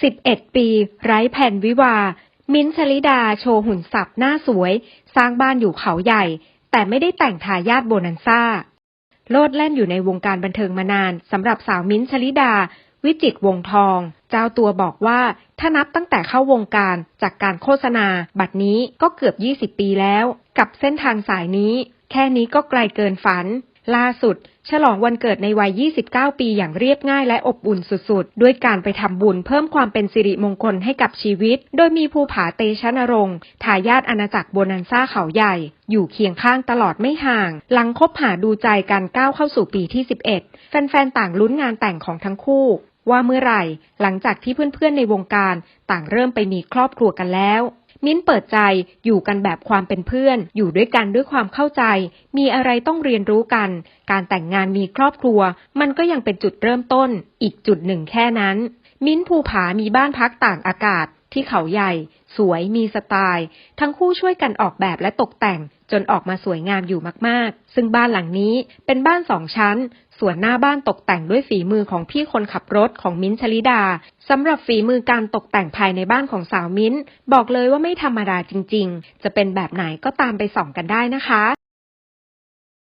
11 ปี ไร้แผ่นวิวา มิ้นชลิดาโชว์หุ่นสับหน้าสวย สร้างบ้านอยู่เขาใหญ่ แต่ไม่ได้แต่งทายาทโบนันซ่า โลดแล่นอยู่ในวงการบันเทิงมานานสำหรับสาวมิ้นชลิดา วิจิตรวงทอง เจ้าตัวบอกว่าถ้านับตั้งแต่เข้าวงการจากการโฆษณา บัดนี้ก็เกือบ 20 ปีแล้ว กับเส้นทางสายนี้ แค่นี้ก็ไกลเกินฝัน ล่าสุด ฉลองวันเกิดในวัย 29 ปีอย่างเรียบง่ายและอบอุ่นสุดๆ ด้วยการไปทำบุญเพิ่มความเป็นสิริมงคลให้กับชีวิต โดยมีภูผาเตชะนรงค์ทายาทอาณาจักรโบนันซ่าเขาใหญ่ อยู่เคียงข้างตลอดไม่ห่าง หลังคบหาดูใจกันก้าวเข้าสู่ปีที่ 11 แฟนๆ ต่างลุ้นงานแต่งของทั้งคู่ว่าเมื่อไหร่ หลังจากที่เพื่อนๆในวงการต่างเริ่มไปมีครอบครัวกันแล้ว มิ้นเปิดใจอยู่กันแบบความเป็นเพื่อน อยู่ด้วยกันด้วยความเข้าใจ มีอะไรต้องเรียนรู้กัน การแต่งงานมีครอบครัว มันก็ยังเป็นจุดเริ่มต้น อีกจุดหนึ่งแค่นั้น มิ้นภูผามีบ้านพักต่างอากาศที่เขาใหญ่ สวยมีสไตล์ ทั้งคู่ช่วยกันออกแบบและตกแต่ง จนออกมาสวยงามอยู่มากๆ ซึ่งบ้านหลังนี้เป็นบ้านสองชั้น ส่วนหน้าบ้านตกแต่งด้วยฝีมือของพี่คนขับรถของมิ้นชลิดาสำหรับฝีมือการตกแต่งภายในบ้านของสาวมิ้น บอกเลยว่าไม่ธรรมดาจริง ๆ จะเป็นแบบไหนก็ตามไปส่องกันได้นะคะ